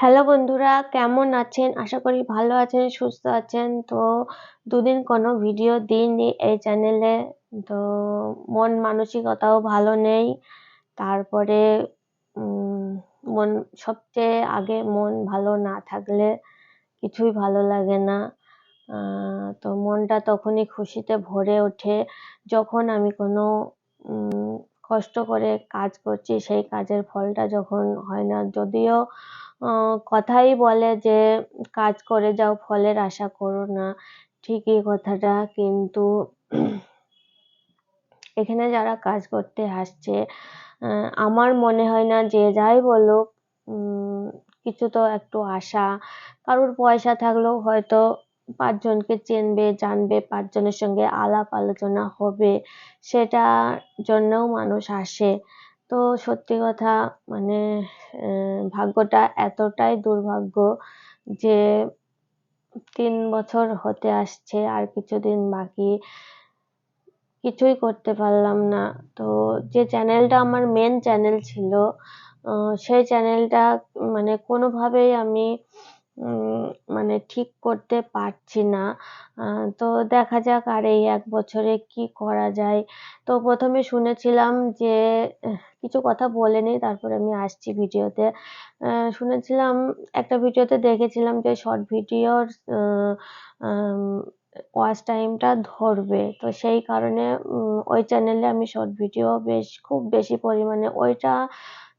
Hello বন্ধুরা, কেমন আছেন? আশা করি ভালো আছেন, সুস্থ আছেন। তো দুদিন কোনো ভিডিও দিইনি এই চ্যানেলে। তো মন মানসিকতাও ভালো নেই। তারপরে মন, সবচেয়ে আগে মন ভালো না থাকলে কিছুই ভালো লাগে না। তো মনটা তখনই খুশিতে ভরে ওঠে যখন আমি কোনো কষ্ট করে কাজ করছি, সেই কাজের ফলটা যখন হয় না, যদিও কথাই বলে যে, কাজ করে যাও, ফলের আশা করো না, ঠিকই কথাটা, কিন্তু এখানে যারা কাজ করতে আসছে আমার মনে হয় না যে যাই বলুক কিছু তো একটু আশা, কারোর পয়সা থাকলেও হয়তো পাঁচজনকে চেনবে, জানবে, পাঁচজনের সঙ্গে আলাপ আলোচনা হবে, সেটা জন্যও মানুষ আসে। তো সত্যি কথা মানে ভাগ্যটা এতটাই দুর্ভাগ্য যে তিন বছর হতে আসছে, আর কিছুদিন বাকি। কিছুই করতে পারলাম না। তো যে চ্যানেলটা আমার মেন চ্যানেল ছিল সেই চ্যানেলটা মানে কোনোভাবেই আমি মানে ঠিক করতে পারছি না। তো দেখা যাক আর এই এক বছরে কি করা যায়। তো প্রথমে শুনেছিলাম যে কিছু কথা বলে নিই, তারপরে আমি আসছি ভিডিওতে। শুনেছিলাম, একটা ভিডিওতে দেখেছিলাম যে শর্ট ভিডিওর ওয়াচ টাইমটা ধরবে। তো সেই কারণে ওই চ্যানেলে আমি শর্ট ভিডিও বেশ, খুব বেশি পরিমাণে, ওইটা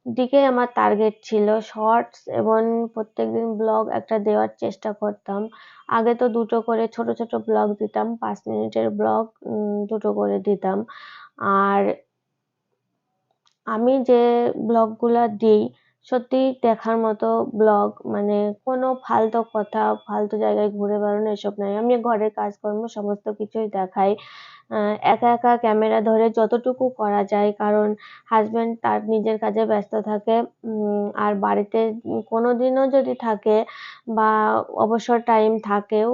দিকে আমার টার্গেট ছিল শর্টস এবং প্রত্যেকদিন ব্লগ একটা দেওয়ার চেষ্টা করতাম। আগে তো দুটো করে ছোট ছোট ব্লগ দিতাম, পাঁচ মিনিটের ব্লগ দুটো করে দিতাম। আর আমি যে ব্লগগুলো দিই, সত্যিই দেখার মতো ব্লগ মানে কোনো ফালতু কথা, ফালতু জায়গায় ঘুরে বেড়ানো, এসব নয় আমি ঘরের কাজকর্ম সমস্ত কিছুই দেখাই। একা একা ক্যামেরা ধরে যতটুকু করা যায়, কারণ হাজব্যান্ড তার নিজের কাজে ব্যস্ত থাকে আর বাড়িতে কোনো দিনও যদি থাকে বা অবসর টাইম থাকেও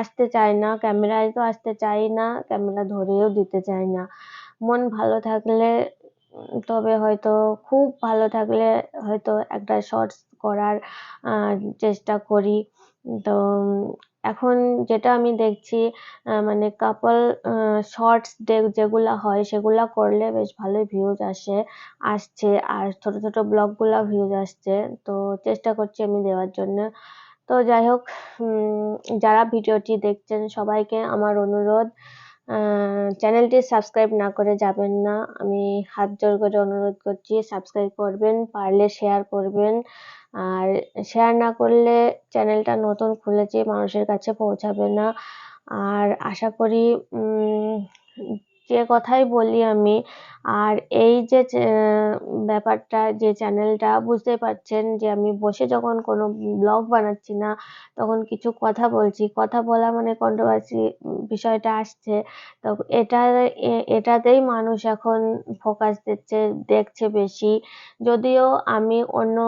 আসতে চায় না, ক্যামেরায় তো আসতে চাই না, ক্যামেরা ধরেও দিতে চায় না। মন ভালো থাকলে, তবে হয়তো খুব ভালো থাকলে হয়তো একটা শর্টস করার চেষ্টা করি। তো এখন যেটা আমি দেখছি মানে কাপল শর্টস যেগুলো হয় সেগুলো করলে বেশ ভালোই ভিউজ আসে, আসছে। আর ছোট ছোট ব্লগগুলো ভিউজ আসছে। তো চেষ্টা করছি আমি দেওয়ার জন্য। তো যাই হোক যারা ভিডিওটি দেখছেন সবাইকে আমার অনুরোধ চ্যানেলটি সাবস্ক্রাইব না করে যাবেন না। আমি হাত জোর করে অনুরোধ করছি সাবস্ক্রাইব করবেন, পারলে শেয়ার করবেন। আর শেয়ার না করলে চ্যানেলটা নতুন খুলেছি মানুষের কাছে পৌঁছাবে না। আর আশা করি যে কথাই বলি আমি, আর এই যে ব্যাপারটা, যে চ্যানেলটা বুঝতে পারছেন যে আমি বসে যখন কোনো ব্লগ বানাচ্ছি না, তখন কিছু কথা বলছি। কথা বলা মানে কন্ট্রোভার্সি বিষয়টা আসছে। তো এটা এটাতেই মানুষ এখন ফোকাস দিচ্ছে, দেখছে বেশি। যদিও আমি অন্য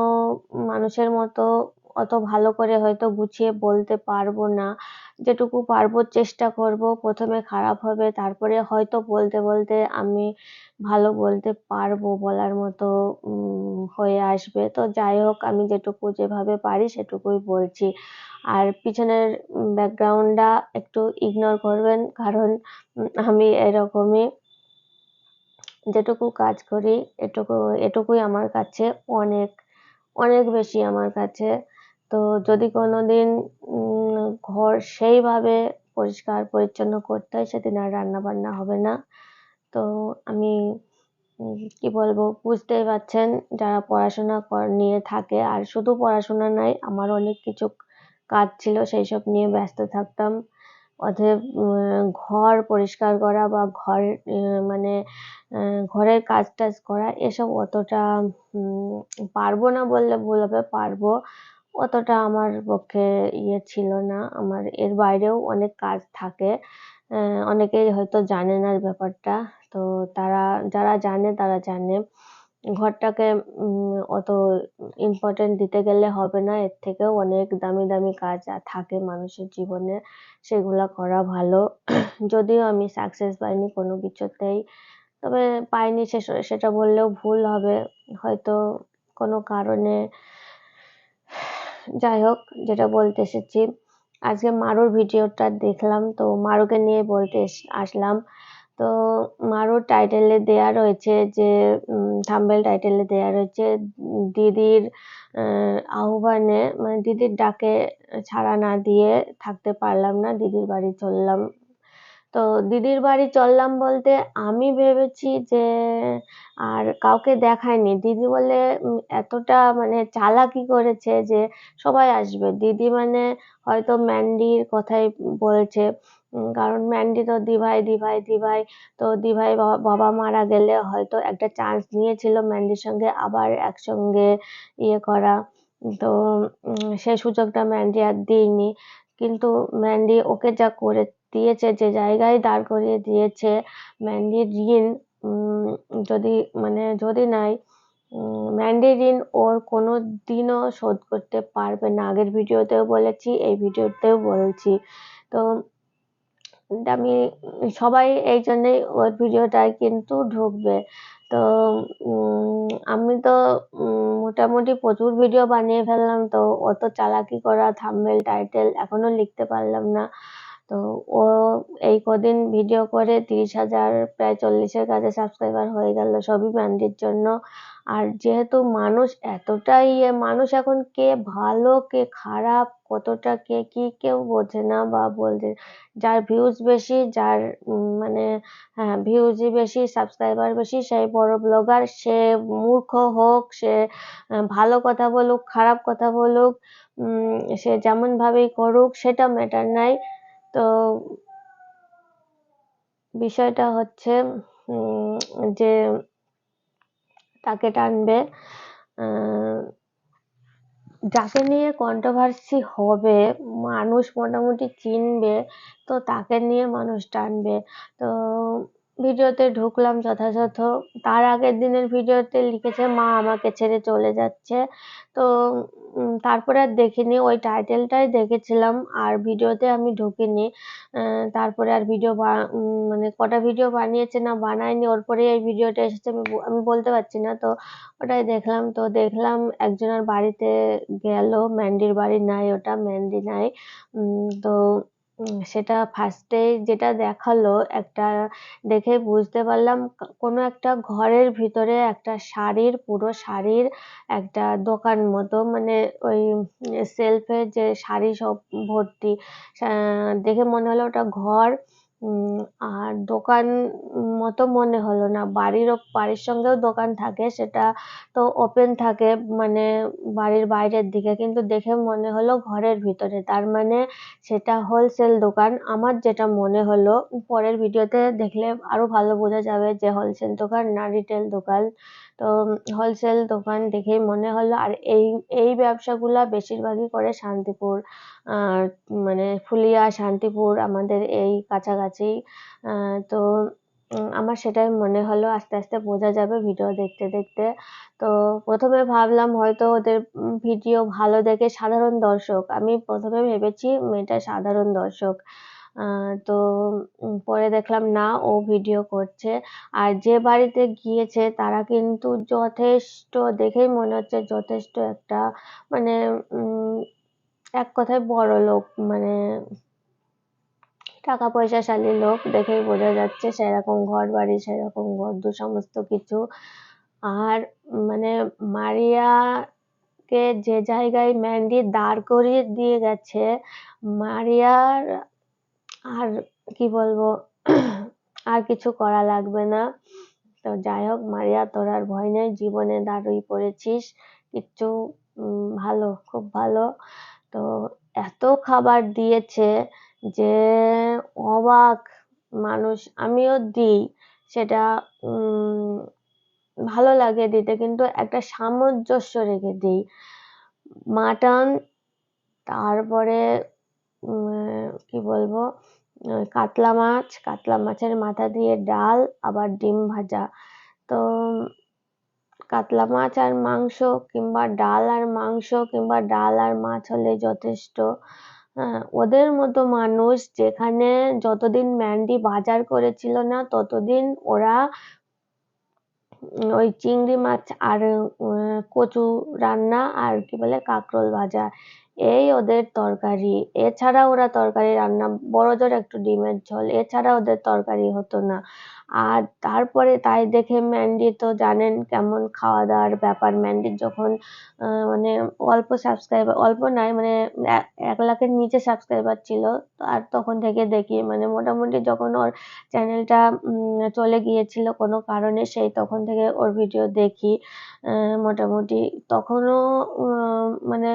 মানুষের মতো অত ভালো করে হয়তো গুছিয়ে বলতে পারব না। যেটুকু পারব চেষ্টা করব, প্রথমে খারাপ হবে, তারপরে হয়তো বলতে বলতে আমি ভালো বলতে পারব বলার মতো হয়ে আসবে। তো যাই হোক, আমি যেটুকু যেভাবে পারি সেটুকুই বলছি। আর পিছনের ব্যাকগ্রাউন্ডটা একটু ইগনোর করবেন, কারণ আমি এরকমই যেটুকু কাজ করি, এটুকু, এটুকুই আমার কাছে অনেক অনেক বেশি আমার কাছে তো যদি কোনো দিন ঘর সেইভাবে পরিষ্কার, পরিচ্ছন্ন করতে হয়, সেদিন আর রান্না বান্না হবে না। তো আমি কি বলব, বুঝতেই পারছেন, যারা পড়াশোনা নিয়ে থাকে। আর শুধু পড়াশোনা নাই আমার অনেক কিছু কাজ ছিল সেই সব নিয়ে ব্যস্ত থাকতাম। অতএব ঘর পরিষ্কার করা বা ঘর মানে ঘরের কাজ টাজ করা, এসব অতটা পারব না বললে ভুল হবে, পারব। অতটা আমার পক্ষে ইয়ে ছিল না। আমার এর বাইরেও অনেক কাজ থাকে। অনেকেই হয়তো জানে না ব্যাপারটা। তো তারা, যারা জানে তারা জানে। ঘরটাকে অত ইম্পর্টেন্ট দিতে গেলে হবে না। এর থেকেও অনেক দামি দামি কাজ থাকে মানুষের জীবনে। সেগুলো করা ভালো। যদিও আমি সাকসেস পাইনি কোনো কিছুতেই। তবে পাইনি সেটা বললেও ভুল হবে। হয়তো কোনো কারণে যাই হোক, যেটা বলতে এসেছি, আজকে মারুর ভিডিওটা দেখলাম, তো মারুকে নিয়ে বলতে আসলাম। তো মারুর টাইটেলে দেয়া রয়েছে যে থাম্বেল টাইটেলে দেয়া রয়েছে, দিদির আহ্বানে মানে দিদির ডাকে ছাড়া না দিয়ে থাকতে পারলাম না, দিদির বাড়ি চললাম। তো দিদির বাড়ি চললাম বলতে আমি ভেবেছি যে আর কাউকে দেখায়নি দিদি বলে এতটা মানে চালাকি করেছে যে সবাই আসবে। দিদি মানে হয়তো ম্যান্ডির কথাই বলছে। কারণ ম্যান্ডি তো দিভাই দিভাই দিভাই। তো দিভাই বাবা মারা গেলে হয়তো একটা চান্স নিয়েছিল ম্যান্ডির সঙ্গে আবার একসঙ্গে ইয়ে করা। তো সে সুযোগটা ম্যান্ডি আর দিইনি। কিন্তু ম্যান্ডি ওকে যা করে দিয়েছে, যে জায়গায় দাঁড় করিয়ে দিয়েছে ম্যান্ডির ঋণ যদি মানে যদি নাই ম্যান্ডি ঋণ ওর কোনো দিনও শোধ করতে পারবে না। আগের ভিডিওতেও বলেছি, এই ভিডিওতেও বলছি। তো, আমি, সবাই এই জন্যেই ওর ভিডিওটায় কিন্তু ঢুকবে। তো আমি তো মোটামুটি প্রচুর ভিডিও বানিয়ে ফেললাম, তো অত চালাকি করা থাম্বনেল টাইটেল এখনও লিখতে পারলাম না। তো ও এই কদিন ভিডিও করে তিরিশ হাজার, প্রায় চল্লিশের কাছে সাবস্ক্রাইবার হয়ে গেল সবই ম্যান্ডির জন্য। আর যেহেতু মানুষ এতটাই ইয়ে মানুষ এখন কে ভালো, কে খারাপ, কতটা কে কি, কেউ বোঝে না বা বলছে যার ভিউজ বেশি, যার মানে হ্যাঁ ভিউজই বেশি সাবস্ক্রাইবার বেশি, সেই বড় ব্লগার সে মূর্খ হোক, সে ভালো কথা বলুক, খারাপ কথা বলুক সে যেমন ভাবেই করুক, সেটা ম্যাটার নাই। তো বিষয়টা হচ্ছে যে তাকে টানবে যাকে নিয়ে কন্ট্রোভার্সি হবে, মানুষ মোটামুটি চিনবে, তো তাকে নিয়ে মানুষ টানবে। তো ভিডিওতে ঢুকলাম যথাযথ। তার আগের দিনের ভিডিওতে লিখেছে, মা আমাকে ছেড়ে চলে যাচ্ছে। তো তারপরে আর দেখিনি। ওই টাইটেলটাই দেখেছিলাম, আর ভিডিওতে আমি ঢুকিনি। তারপরে আর ভিডিও মানে কটা ভিডিও বানিয়েছে না বানায়নি, ওর পরে এই ভিডিওটা এসেছে, আমি আমি বলতে পারছি না। তো, ওটাই দেখলাম। তো, দেখলাম একজনের বাড়িতে গেল, ম্যান্ডির বাড়ি নাই ওটা, ম্যান্ডি নাই। তো সেটা ফার্স্টে যেটা দেখাল একটা দেখে বুঝতে পারলাম কোনো একটা ঘরের ভিতরে একটা শাড়ির, পুরো শাড়ির একটা দোকান মতো মানে ওই সেলফে যে শাড়ি সব ভর্তি আহ দেখে মনে হলো ওটা ঘর। আর দোকান মতো মনে হলো না। বাড়িরও বাড়ির সঙ্গেও দোকান থাকে, সেটা তো ওপেন থাকে মানে বাড়ির বাইরের দিকে। কিন্তু দেখে মনে হলো ঘরের ভিতরে। তার মানে সেটা হোলসেল দোকান। আমার যেটা মনে হলো, পরের ভিডিওতে দেখলে আরও ভালো বোঝা যাবে যে হোলসেল দোকান না রিটেল দোকান। তো হোলসেল দোকান দেখেই মনে হলো, আর এই এই ব্যবসাগুলা বেশিরভাগই করে শান্তিপুর। মানে ফুলিয়া, শান্তিপুর আমাদের এই কাছাকাছি। তো আমার সেটাই মনে হলো, আস্তে আস্তে বোঝা যাবে ভিডিও দেখতে দেখতে। তো প্রথমে ভাবলাম হয়তো ওদের ভিডিও ভালো দেখে সাধারণ দর্শক, আমি প্রথমে ভেবেছি মেয়েটা সাধারণ দর্শক। তো পরে দেখলাম না, ও ভিডিও করছে। আর যে বাড়িতে গিয়েছে, তারা কিন্তু যথেষ্ট, দেখেই মনে হচ্ছে যথেষ্ট একটা মানে এক কথায় বড় লোক মানে টাকা পয়সাশালী লোক, দেখেই বোঝা যাচ্ছে সেরকম ঘর বাড়ি, সেরকম ঘর, দু সমস্ত কিছু। আর মানে মারিয়াকে যে জায়গায় ম্যান্ডি দাঁড় করিয়ে দিয়ে গেছে, মারিয়ার আর কি বলব, আর কিছু করা লাগবে না। তো যাই হোক, মারিয়া, তোর আর ভয় নেই, জীবনে দাঁড়িয়ে পড়েছিস। কিচ্ছু ভালো, খুব ভালো। তো এত খাবার দিয়েছে যে অবাক মানুষ। আমিও দিই, সেটা ভালো লাগে দিতে, কিন্তু একটা সামঞ্জস্য রেখে দিই। মাটন, তারপরে কি বলব কাতলা মাছ, কাতলা মাছের মাথা দিয়ে ডাল, আবার ডিম ভাজা। তো কাতলা মাছ আর মাংস কিংবা ডাল আর মাংস কিংবা ডাল আর মাছ হলে যথেষ্ট। ওদের মতো মানুষ যেখানে যতদিন ম্যান্ডি বাজার করেছিল না, ততদিন ওরা ওই চিংড়ি মাছ আর কচু রান্না আর কি বলে, কাঁকরোল ভাজা এই ওদের তরকারি। এছাড়া ওরা তরকারি রান্না বড় জোর একটু ডিমের ঝোল। এছাড়া ওদের তরকারি হতো না। আর তারপরে তাই দেখে ম্যান্ডি তো জানেন কেমন খাওয়া দাওয়ার ব্যাপার। ম্যান্ডির যখন মানে অল্প সাবস্ক্রাইবার অল্প নয় মানে এক লাখের নিচে সাবস্ক্রাইবার ছিল। আর তখন থেকে দেখি মানে মোটামুটি যখন ওর চ্যানেলটা চলে গিয়েছিল কোনো কারণে, সেই তখন থেকে ওর ভিডিও দেখি। মোটামুটি তখনও মানে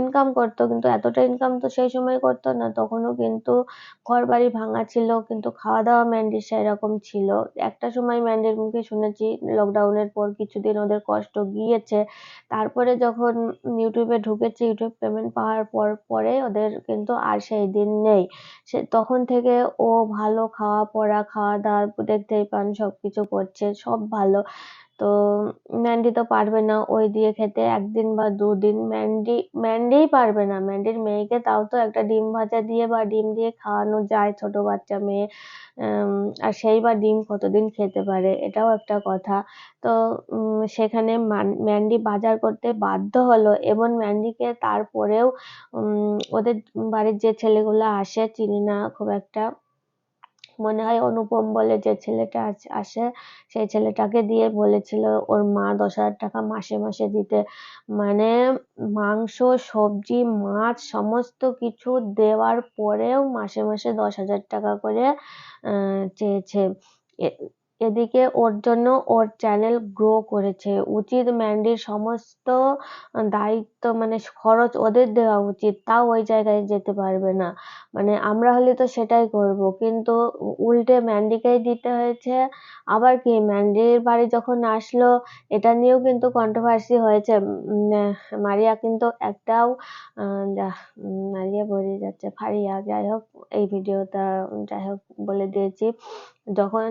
ইনকাম করতো, কিন্তু এতটা ইনকাম তো সেই সময় করতো না। তখনও কিন্তু ঘর বাড়ি ভাঙা ছিল, কিন্তু খাওয়া দাওয়া ম্যান্ডির সেরকম ছিল একটা সময় ম্যান্ডের মুখে শুনেছি লকডাউনের পর কিছুদিন ওদের কষ্ট গিয়েছে। তারপরে যখন ইউটিউবে ঢুকেছে ইউটিউব পেমেন্ট পাওয়ার পর, পরে ওদের কিন্তু আর সেই দিন নেই। সে তখন থেকে ও ভালো খাওয়া পড়া খাওয়া দাওয়া দেখতেই পান সব কিছু করছে, সব ভালো। তো ম্যান্ডি তো পারবে না ওই দিয়ে খেতে, একদিন বা দুদিন। ম্যান্ডি, ম্যান্ডিই পারবে না। ম্যান্ডির মেয়েকে তাও তো একটা ডিম ভাজা দিয়ে বা ডিম দিয়ে খাওয়ানো যায় ছোট বাচ্চা মেয়ে আর সেই বা ডিম কতদিন খেতে পারে, এটাও একটা কথা। তো সেখানে ম্যান্ডি বাজার করতে বাধ্য হলো এবং ম্যান্ডিকে তারপরেও ওদের বাড়ির যে ছেলেগুলো আসে চিনি না খুব একটা। মনে হয় অনুপম বলে যে ছেলেটা আসে, সেই ছেলেটাকে দিয়ে বলেছিল ওর মা দশ হাজার টাকা মাসে মাসে দিতে। মানে মাংস, সবজি, মাছ সমস্ত কিছু দেওয়ার পরেও মাসে মাসে দশ হাজার টাকা করে চেয়েছে। এদিকে ওর জন্য ওর চ্যানেল গ্রো করেছে। উচিত ম্যান্ডির সমস্ত দায়িত্ব মানে খরচ ওদের দেওয়া উচিত, তাও ওই জায়গায় যেতে পারবে না। মানে আমরা হলে তো সেটাই করব, কিন্তু উল্টে ম্যান্ডিকেই দিতে হয়েছে? আবার কি ম্যান্ডির বাড়ি যখন আসলো, এটা নিয়েও কিন্তু কন্ট্রোভার্সি হয়েছে। মারিয়া কিন্তু একটাও মারিয়া বলে যাচ্ছে, ফারিয়া, যাই হোক, এই ভিডিওটা, যাই হোক বলে দিয়েছি। যখন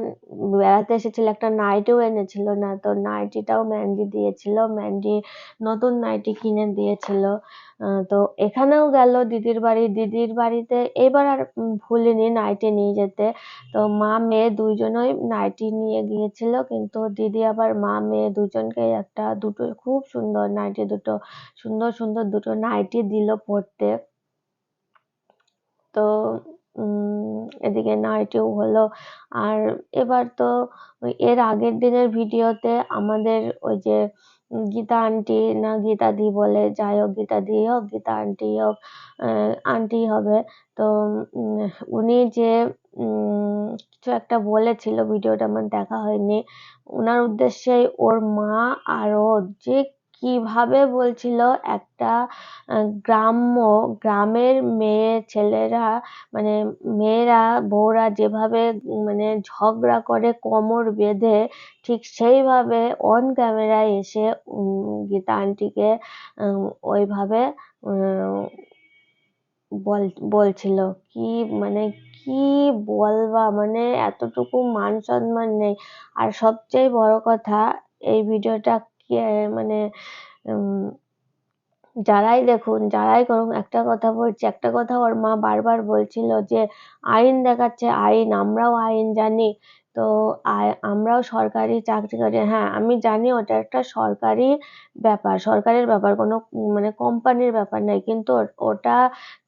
বেড়াতে এসেছিল, একটা নাইটিও এনেছিল না, তো নাইটিটাও ম্যান্ডি দিয়েছিল। ম্যান্ডি নতুন নাইটি কিনে দিয়েছিল। তো এখানেও গেল দিদির বাড়ি। দিদির বাড়িতে এবার আর ভুলিনি নাইটি নিয়ে যেতে। তো মা, মেয়ে দুইজনই নাইটি নিয়ে গিয়েছিল। কিন্তু দিদি আবার মা, মেয়ে দুজনকে একটা দুটো খুব সুন্দর নাইটি দুটো সুন্দর সুন্দর দুটো নাইটি দিল পরতে তো এদিকে নাইটিও হলো। আর এবার তো এর আগের দিনের ভিডিওতে আমাদের ওই যে গীতা আন্টি না গীতা দি বলে, যাই হোক গীতা দি হোক, গীতা আন্টি হোক আন্টি হবে। তো উনি যে কিছু একটা বলেছিল ভিডিওটা আমার দেখা হয়নি। ওনার উদ্দেশ্যে ওর মা আর যে কীভাবে বলছিল একটা গ্রাম্য, গ্রামের মেয়ে ছেলেরা মানে মেয়েরা, বউরা যেভাবে মানে ঝগড়া করে, কোমর বেঁধে ঠিক সেইভাবে অন ক্যামেরায় এসে গীতা আন্টিকে ওইভাবে বল, বলছিল। কি মানে কি বলবা? মানে এতটুকু মান সম্মান নেই। আর সবচেয়ে বড় কথা, এই ভিডিওটা মানে যারাই দেখুন, যারাই করুন একটা কথা বলছি, একটা কথা ওর মা বারবার বলছিল যে, আইন দেখাচ্ছে, আইন, আমরাও আইন জানি। তো আ- আমরাও সরকারি চাকরি করি। হ্যাঁ আমি জানি ওটা একটা সরকারি ব্যাপার, সরকারের ব্যাপার, কোনো মানে কোম্পানির ব্যাপার নয় কিন্তু ওটা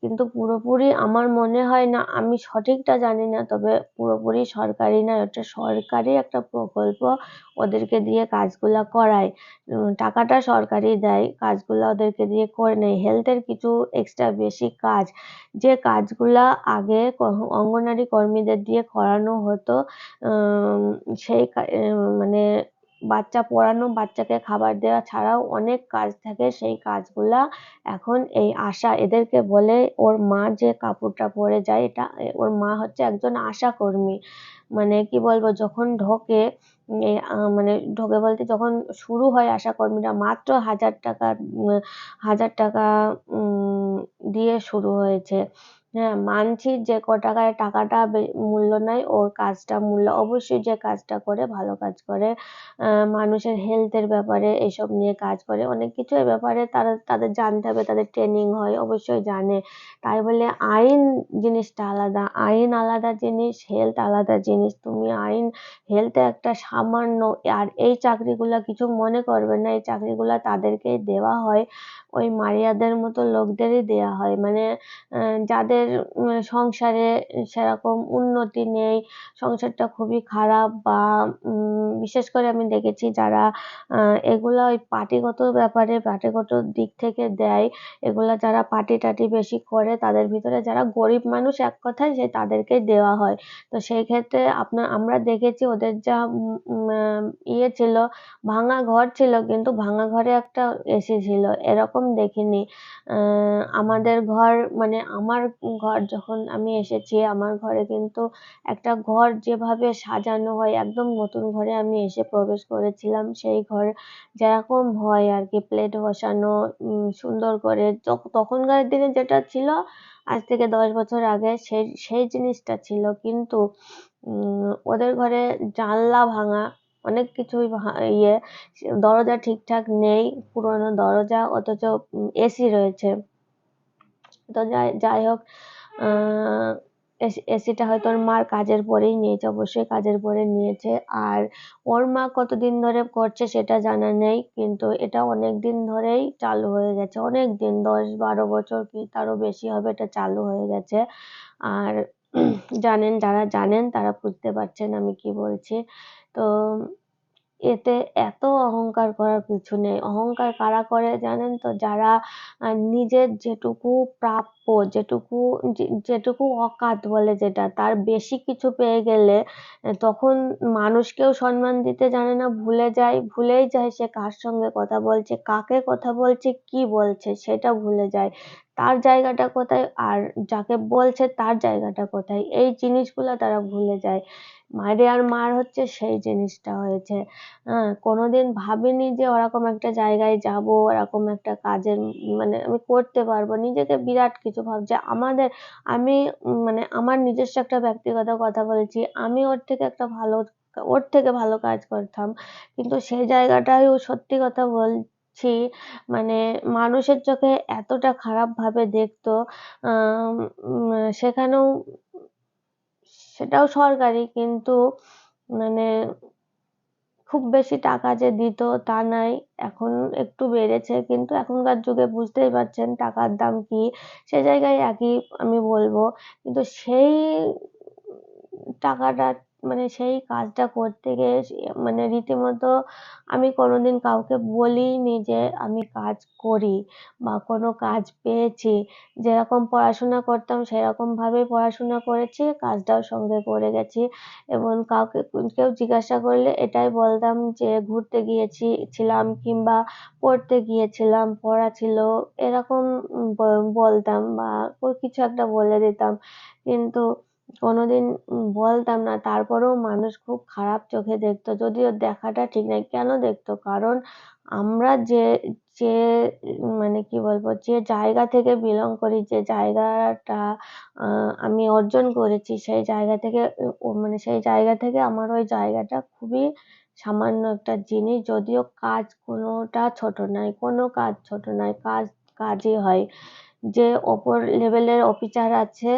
কিন্তু পুরোপুরি আমার মনে হয় না, আমি সঠিকটা জানি না, তবে পুরোপুরি সরকারি না ওটা সরকারি একটা প্রকল্প ওদেরকে দিয়ে কাজগুলা করায়। টাকাটা সরকারই দেয়, কাজগুলো ওদেরকে দিয়ে করে নেয়। হেলথের কিছু এক্সট্রা বেশি কাজ। যে কাজগুলা আগে অঙ্গনারী কর্মীদের দিয়ে করানো হতো সেই মানে বাচ্চা পড়ানো, বাচ্চাকে খাবার দেওয়া ছাড়াও অনেক কাজ থাকে। সেই কাজগুলা এখন এই আশা এদেরকে বলে ওর মা যে কাপড়টা পরে যায়, এটা ওর মা হচ্ছে একজন আশা কর্মী মানে কি বলব, যখন ঢোকে মানে ঢোকে বলতে যখন শুরু হয় আশা কর্মীরা মাত্র হাজার টাকা হাজার টাকা দিয়ে শুরু হয়েছে। হ্যাঁ মানছি যে ক টাকায় টাকাটা মূল্য নেয় ওর কাজটা মূল্য। অবশ্যই যে কাজটা করে, ভালো কাজ করে। মানুষের হেলথের ব্যাপারে এসব নিয়ে কাজ করে। অনেক কিছুর ব্যাপারে তারা, তাদের জানতে হবে, তাদের ট্রেনিং হয়, অবশ্যই জানে। তাই বলে আইন জিনিসটা আলাদা। আইন আলাদা জিনিস হেলথ আলাদা জিনিস। তুমি আইন হেলথে একটা সামান্য, আর এই চাকরিগুলো কিছু মনে করবে না, এই চাকরিগুলো তাদেরকেই দেওয়া হয়। ওই মারিয়াদের মতো লোকদেরই দেওয়া হয়। মানে যাদের সংসারে সেরকম উন্নতি নেই, সংসারটা খুবই খারাপ বা বিশেষ করে আমি দেখেছি যারা এগুলো ওই পার্টিগত ব্যাপারে, পার্টিগত দিক থেকে দেয়, এগুলা যারা পার্টি টাটি বেশি করে, তাদের ভিতরে যারা গরিব মানুষ এক কথায় যে তাদেরকে দেওয়া হয়। তো সেই ক্ষেত্রে আপনার আমরা দেখেছি ওদের যা ইয়ে ছিল, ভাঙা ঘর ছিল, কিন্তু ভাঙা ঘরে একটা এসি ছিল। এরকম দেখিনি। আমাদের ঘর মানে আমার ঘর যখন আমি এসেছি, আমার ঘরে কিন্তু একটা ঘর যেভাবে সাজানো হয়, একদম নতুন ঘরে আমি এসে প্রবেশ করেছিলাম, সেই ঘর যেরকম হয় আর কি প্লেট বসানো সুন্দর করে তখনকার দিনে যেটা ছিল, আজ থেকে দশ বছর আগে সেই সেই জিনিসটা ছিল। কিন্তু ওদের ঘরে জানলা ভাঙা অনেক কিছুই ইয়ে দরজা ঠিকঠাক নেই, পুরোনো দরজা, অথচ এসি রয়েছে। তো যাই যাই হোক এসিটা হয়তো ওর মার কাজের পরেই নিয়েছে, অবশ্যই কাজের পরে নিয়েছে। আর ওর মা কতদিন ধরে করছে সেটা জানা নেই, কিন্তু এটা অনেক দিন ধরেই চালু হয়ে গেছে। অনেক দিন, দশ বারো বছর কি তারও বেশি হবে, এটা চালু হয়ে গেছে। আর জানেন, যারা জানেন তারা বুঝতে পারছেন আমি কি বলছি। তো এতে এত অহংকার করার কিছু নেই। অহংকার কারা করে জানেন তো? যারা নিজের যেটুকু প্রাপ্য যেটুকু যেটুকু অকাত বলে যেটা, তার বেশি কিছু পেয়ে গেলে তখন মানুষকেও সম্মান দিতে জানে না, ভুলে যায়, ভুলেই যায় সে কার সঙ্গে কথা বলছে, কাকে কথা বলছে, কি বলছে, সেটা ভুলে যায়। তার জায়গাটা কোথায় আর যাকে বলছে তার জায়গাটা কোথায়, এই জিনিসগুলো তারা ভুলে যায়। মায়ের আর মার হচ্ছে সেই জিনিসটা হয়েছে। হ্যাঁ কোনোদিন ভাবিনি যে ওরকম একটা জায়গায় যাব, ওরকম একটা কাজের মানে আমি করতে পারব, নিজেকে বিরাট কিছু ভাবছে। আমাদের, আমি মানে আমার নিজস্ব একটা ব্যক্তিগত কথা বলছি। আমি ওর থেকে একটা ভালো, ওর থেকে ভালো কাজ করতাম। কিন্তু সেই জায়গাটাও সত্যি কথা বলছি মানে মানুষের চোখে এতটা খারাপ ভাবে দেখতো সেখানেও, সেটাও সরকারি, কিন্তু মানে খুব বেশি টাকা যে দিত তা নাই, এখন একটু বেড়েছে, কিন্তু এখনকার যুগে বুঝতেই পারছেন টাকার দাম কি, সে জায়গায় একই আমি বলব, কিন্তু সেই টাকাটা মানে সেই কাজটা করতে গিয়ে মানে রীতিমতো আমি কোনোদিন কাউকে বলিনি যে আমি কাজ করি বা কোনো কাজ পেয়েছি। যেরকম পড়াশোনা করতাম সেরকম ভাবেই পড়াশোনা করেছি, কাজটাও সঙ্গে করে গেছি এবং কাউকে কেউ জিজ্ঞাসা করলে এটাই বলতাম যে ঘুরতে গিয়েছি ছিলাম কিংবা পড়তে গিয়েছিলাম, পড়া ছিল, এরকম বলতাম বা কিছু একটা বলে দিতাম। কিন্তু কোনোদিন বলতাম না। তারপরেও মানুষ খুব খারাপ চোখে দেখতো। যদিও দেখাটা ঠিক নাই। কেন দেখতো? কারণ আমরা যে যে মানে কি বলব? যে জায়গা থেকে বিলং করি, যে জায়গাটা আমি অর্জন করেছি, সেই জায়গা থেকে মানে সেই জায়গা থেকে আমার ওই জায়গাটা খুবই সামান্য একটা জিনিস। যদিও কাজ কোনোটা ছোট নয় কোনো কাজ ছোট নয় কাজ কাজই হয়। যে ওপর লেভেলের অফিসার আছে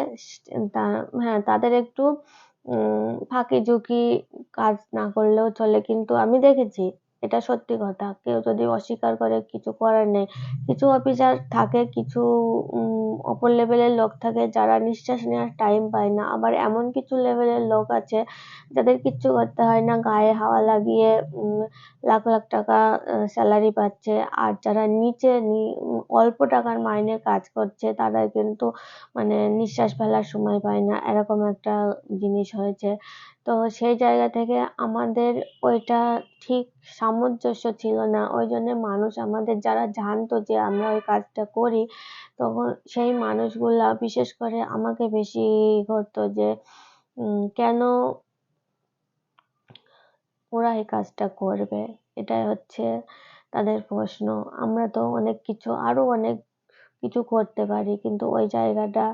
হ্যাঁ তাদের একটু ফাঁকি ঝুঁকি কাজ না করলেও চলে। কিন্তু আমি দেখেছি এটা সত্যি কথা। কেউ যদি অস্বীকার করে, কিছু করার নেই। কিছু অফিসার থাকে, কিছু অপর লেভেলের লোক থাকে, যারা নিঃশ্বাস নেওয়ার টাইম পায় না। আবার এমন কিছু লেভেলের লোক আছে, যাদের কিচ্ছু করতে হয় না। গায়ে হাওয়া লাগিয়ে লাখ লাখ টাকা স্যালারি পাচ্ছে। আর যারা নিচে অল্প টাকার মাইনে কাজ করছে, তারা কিন্তু মানে নিঃশ্বাস ফেলার সময় পায় না। এরকম একটা জিনিস হয়েছে। তো সেই জায়গা থেকে আমাদের ওইটা ঠিক সামঞ্জস্য ছিল না। ওই জন্য মানুষ আমাদের যারা জানতো যে আমরা ওই কাজটা করি, তখন সেই মানুষগুলা বিশেষ করে আমাকে বেশি করতো যে কেন ওরা এই কাজটা করবে? এটাই হচ্ছে তাদের প্রশ্ন। আমরা তো অনেক কিছু, আরও অনেক কিছু করতে পারি, কিন্তু ওই জায়গাটা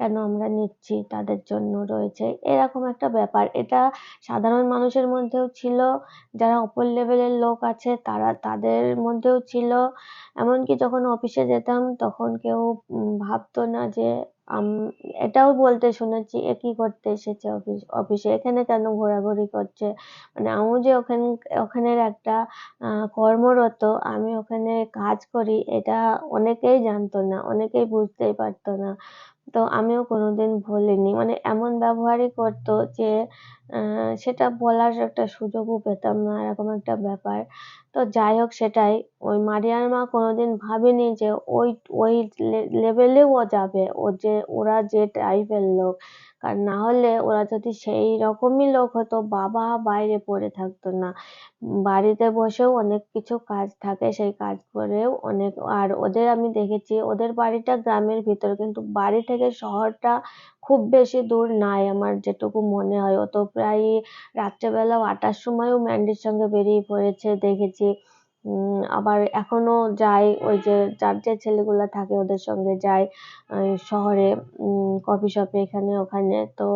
কেন আমরা নিচ্ছি, তাদের জন্য রয়েছে। এরকম একটা ব্যাপার। এটা সাধারণ মানুষের মধ্যেও ছিল, যারা ওপর লেভেলের লোক আছে, তারা, তাদের মধ্যেও ছিল। এমনকি যখন অফিসে যেতাম, তখন কেউ ভাবতো না যে, আম, এটাও বলতে শুনেছি, এ কি করতে এসেছে অফিস অফিসে এখানে কেন ঘোরাঘুরি করছে? মানে আমিও যে ওখান, ওখানের একটা কর্মরত, আমি ওখানে কাজ করি, এটা অনেকেই জানতো না, অনেকেই বুঝতেই পারতো না। তো আমিও কোনোদিন ভুলিনি। মানে এমন ব্যবহারই করতো যে সেটা বলার একটা সুযোগও পেতাম না, এরকম একটা ব্যাপার। তো যাই হোক সেটাই, ওই মারিয়ার মা কোনোদিন ভাবেনি যে ওই ওই লেভেলেও ও যাবে। ও যে, ওরা যে টাইপের লোক আর না হলে ওরা যদি সেই রকমই লোক হতো, বাবা বাইরে পড়ে থাকতো না। বাড়িতে বসেও অনেক কিছু কাজ থাকে, সেই কাজ করেও অনেক। আর ওদের আমি দেখেছি, ওদের বাড়িটা গ্রামের ভিতরে, কিন্তু বাড়ি থেকে শহরটা খুব বেশি দূর নাই আমার যেটুকু মনে হয়। ও তো প্রায় রাত্রেবেলা আটার সময়ও ম্যান্ডির সঙ্গে বেরিয়ে পড়েছে, দেখেছি। আবার এখনও যায় ওই যে যার যে ছেলেগুলা থাকে ওদের সঙ্গে যায় শহরে কফি শপে এখানে, ওখানে। তো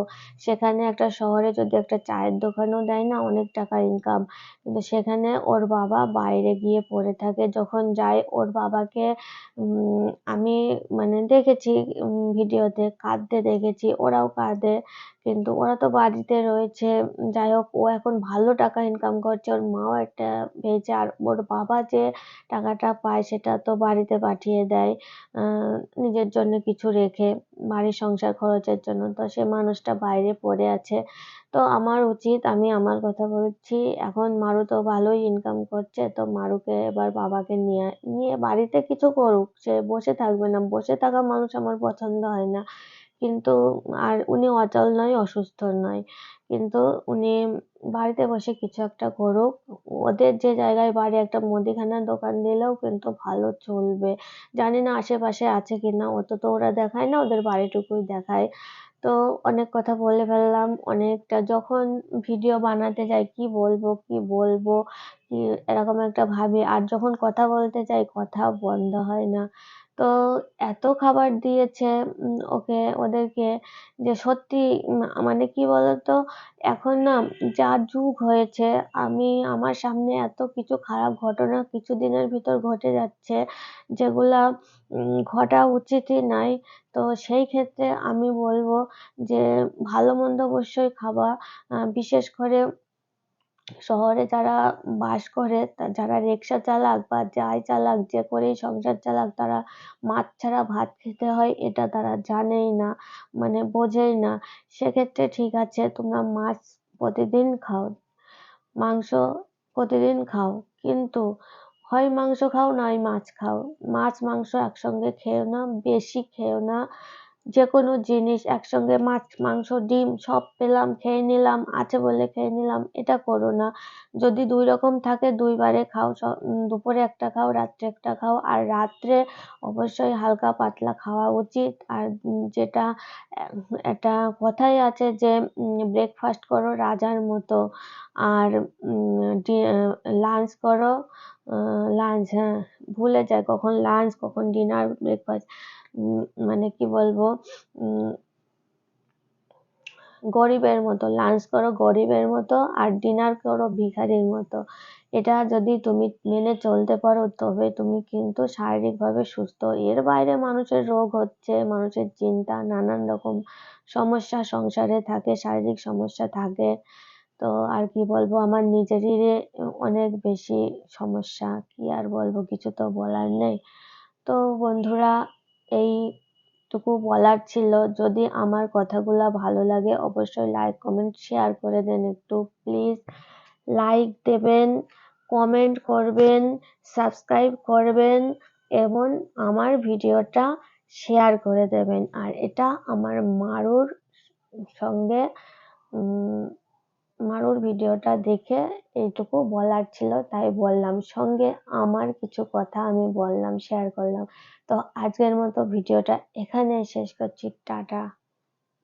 সেখানে একটা শহরে যদি একটা চায়ের দোকানও দেয় না, অনেক টাকা ইনকাম কিন্তু সেখানে ওর বাবা বাইরে গিয়ে পড়ে থাকে। যখন যায় ওর বাবাকে আমি মানে দেখেছি ভিডিওতে কাঁদতে দেখেছি, ওরাও কাঁদে। কিন্তু ওরা তো বাড়িতে রয়েছে। যাই হোক, ও এখন ভালো টাকা ইনকাম করছে। ওর মাও একটা পেয়েছে। আর ওর বাবা যে টাকাটা পায়, সেটা তো বাড়িতে পাঠিয়ে দেয় নিজের জন্য কিছু রেখে, বাড়ির সংসার খরচের জন্য। তো সে মানুষটা বাইরে পড়ে আছে। তো আমার উচিত, আমি আমার কথা বলছি, এখন মারু তো ভালোই ইনকাম করছে। তো মারুকে এবার বাবাকে নিয়ে নিয়ে বাড়িতে কিছু করুক। সে বসে থাকবে না। বসে থাকা মানুষ আমার পছন্দ হয় না। কিন্তু আর উনি অচল নয়, অসুস্থ নয়। কিন্তু উনি বাড়িতে বসে কিছু একটা করুক। ওদের যে জায়গায় বাড়ি, একটা মুদিখানার দোকান দিলেও কিন্তু ভালো চলবে। জানি না আশেপাশে আছে কিনা অত তো ওরা দেখায় না, ওদের বাড়িটুকুই দেখায়। তো অনেক কথা বলে ফেললাম, অনেকটা। যখন ভিডিও বানাতে যাই, কি বলব কি বলব, কি এরকম একটা ভাবি। আর যখন কথা বলতে যাই, কথা বন্ধ হয় না। তো এত খাবার দিয়েছে ওকে, ওদেরকে যে সত্যি মানে কি বলতো, এখন না যা যুগ হয়েছে, আমি, আমার সামনে এত কিছু খারাপ ঘটনা কিছুদিনের ভিতর ঘটে যাচ্ছে, যেগুলা ঘটা উচিতই নাই। তো সেই ক্ষেত্রে আমি বলব যে ভালো মন্দ অবশ্যই খাওয়া বিশেষ করে শহরে যারা বাস করে যারা রিক্সা চালাক বা যাই চালাক, যে করেই সংসার চালাক, তারা মাছ ছাড়া ভাত খেতে হয়, এটা তারা জানেই না মানে বোঝেই না। সেক্ষেত্রে ঠিক আছে, তোমরা মাছ প্রতিদিন খাও, মাংস প্রতিদিন খাও, কিন্তু হয় মাংস খাও, নয় মাছ খাও। মাছ, মাংস একসঙ্গে খেও না, বেশি খেও না। যে কোনো জিনিস একসঙ্গে মাছ, মাংস, ডিম সব পেলাম, খেয়ে নিলাম, আছে বলে খেয়ে নিলাম, এটা করো না। যদি দুই রকম থাকে, দুইবারে খাও দুপুরে একটা খাও, রাত্রে একটা খাও, আর রাত্রে অবশ্যই হালকা পাতলা খাওয়া উচিত। আর যেটা একটা কথাই আছে যে ব্রেকফাস্ট করো রাজার মতো, আর লাঞ্চ করো লাঞ্চ হ্যাঁ ভুলে যায় কখন লাঞ্চ কখন ডিনার ব্রেকফাস্ট মানে কি বলব গরিবের মতো লাঞ্চ করো গরিবের মতো আর ডিনার করো ভিখারির মতো। এটা যদি তুমি মেনে চলতে পারো, তবে তুমি কিন্তু শারীরিকভাবে সুস্থ। এর বাইরে মানুষের রোগ হচ্ছে, মানুষের চিন্তা, নানান রকম সমস্যা সংসারে থাকে, শারীরিক সমস্যা থাকে। তো আর কি বলব, আমার নিজেরই অনেক বেশি সমস্যা, কি আর বলব, কিছু তো বলার নেই। তো বন্ধুরা এইটুকু বলার ছিল। যদি আমার কথাগুলো ভালো লাগে, অবশ্যই লাইক কমেন্ট শেয়ার করে দেন একটু। প্লিজ লাইক দেবেন কমেন্ট করবেন সাবস্ক্রাইব করবেন এবং আমার ভিডিওটা শেয়ার করে দেবেন। আর এটা আমার মারুর সঙ্গে মারুর ভিডিওটা দেখে এইটুকু বলার ছিল, তাই বললাম। সঙ্গে আমার কিছু কথা আমি বললাম শেয়ার করলাম। তো আজকের মতো ভিডিওটা এখানে শেষ করছি। টাটা।